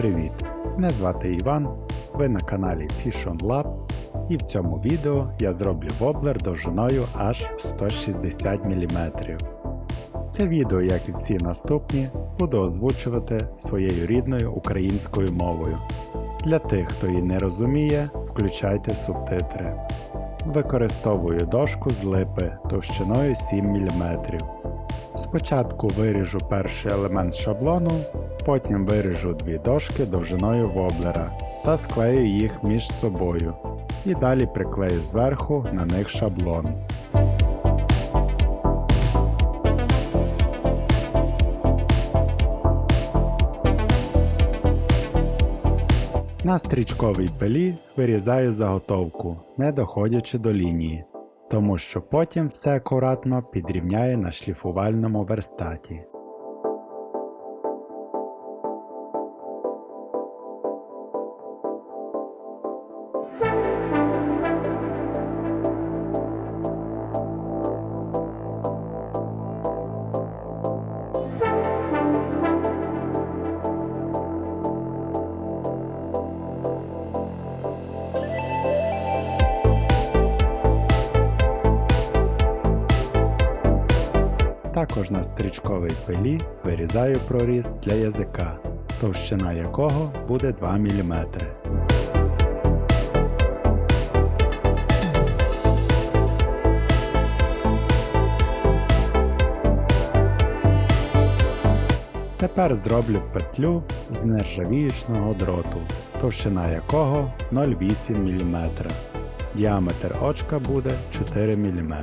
Привіт! Мене звати Іван, ви на каналі Fish Lab і в цьому відео я зроблю воблер довжиною аж 160 мм. Це відео, як і всі наступні, буду озвучувати своєю рідною українською мовою. Для тих, хто її не розуміє, включайте субтитри. Використовую дошку з липи товщиною 7 мм. Спочатку виріжу перший елемент шаблону, потім виріжу дві дошки довжиною воблера та склею їх між собою. І далі приклею зверху на них шаблон. На стрічковій пилі вирізаю заготовку, не доходячи до лінії, тому що потім все акуратно підрівняє на шліфувальному верстаті. Також на стрічковій пилі вирізаю проріз для язика, товщина якого буде 2 мм. Тепер зроблю петлю з нержавіючного дроту, товщина якого 0,8 мм. Діаметр очка буде 4 мм.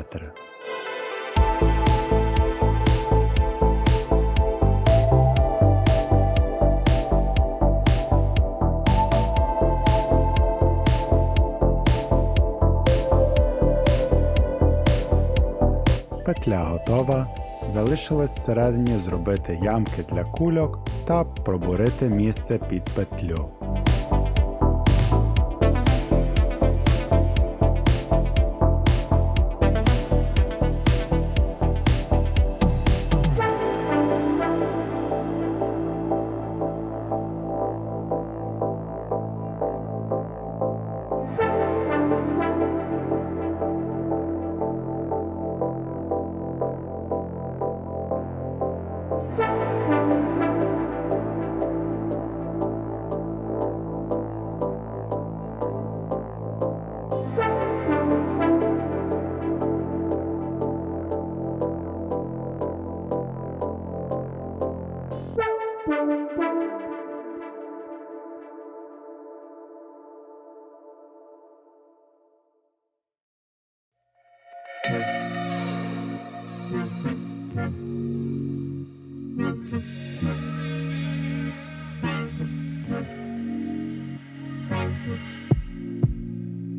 Петля готова. Залишилось всередині зробити ямки для кульок та пробурити місце під петлю.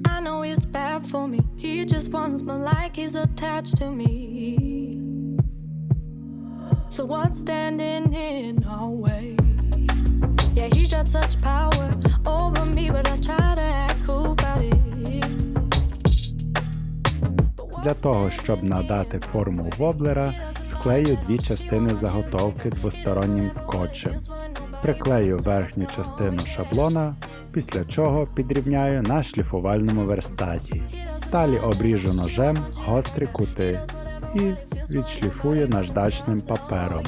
I know he's bad for me. He just wants me like he's attached to me. So what's standing in our way? Yeah, he's got such power over me, but I try to act cool about it. But Для what's того, щоб надати форму воблера, склею дві частини заготовки двостороннім скотчем. Приклею верхню частину шаблона, після чого підрівняю на шліфувальному верстаті. Далі обріжу ножем гострі кути і відшліфую наждачним папером.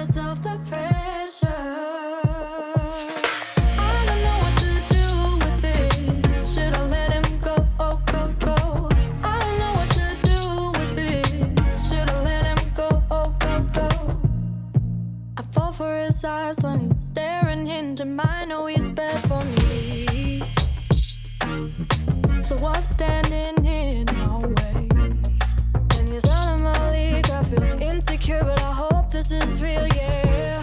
Myself the pressure. Eyes when he's staring into mine. Know he's bad for me. So what's standing in our way? And he's out of my league. I feel insecure, but I hope this is real, yeah.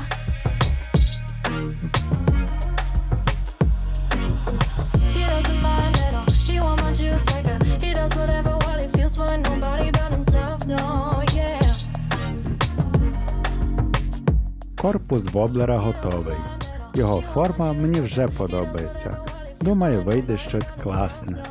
Корпус воблера готовий. Його форма мені вже подобається. Думаю, вийде щось класне.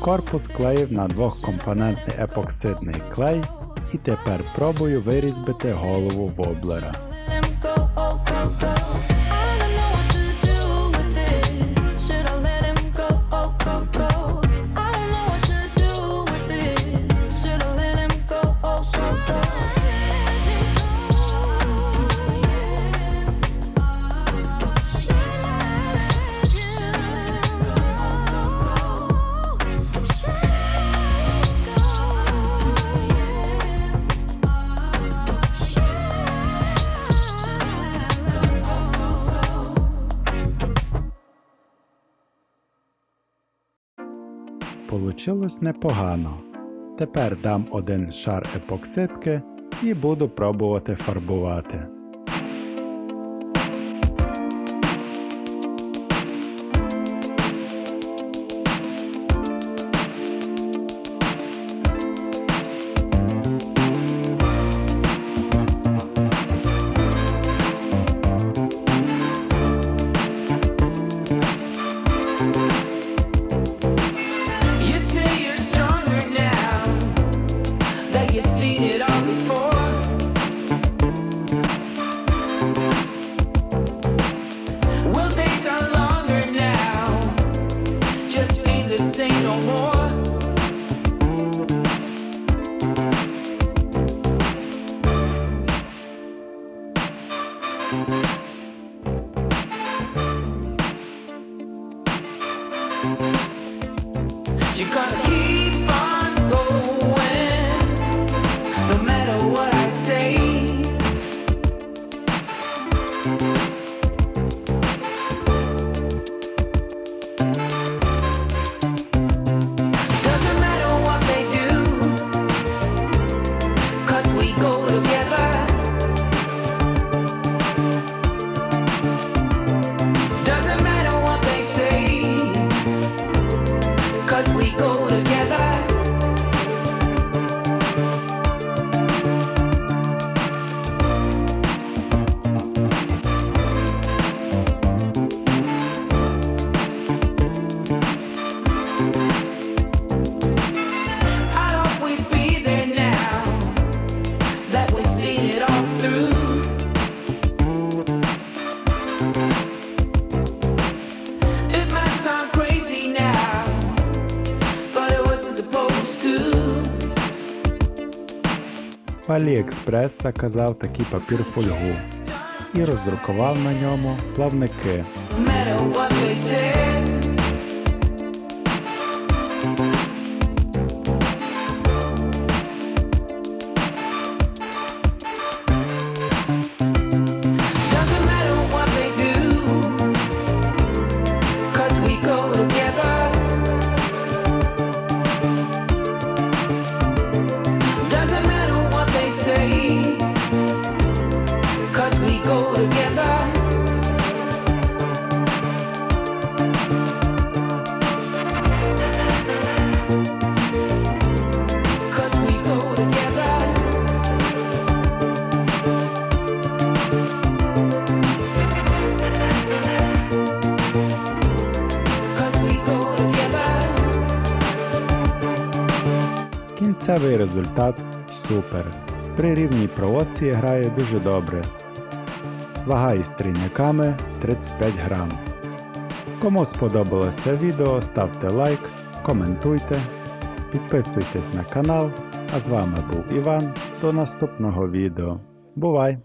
Корпус клеїв на двохкомпонентний епоксидний клей і тепер пробую вирізбити голову воблера. Получилось непогано. Тепер дам один шар епоксидки і буду пробувати фарбувати. You gotta Аліекспрес заказав такий папір фольгу і роздрукував на ньому плавники. Кінцевий результат супер. При рівній проводці грає дуже добре. Вага із стрільниками 35 грам. Кому сподобалося відео, ставте лайк, коментуйте, підписуйтесь на канал. А з вами був Іван. До наступного відео. Бувай!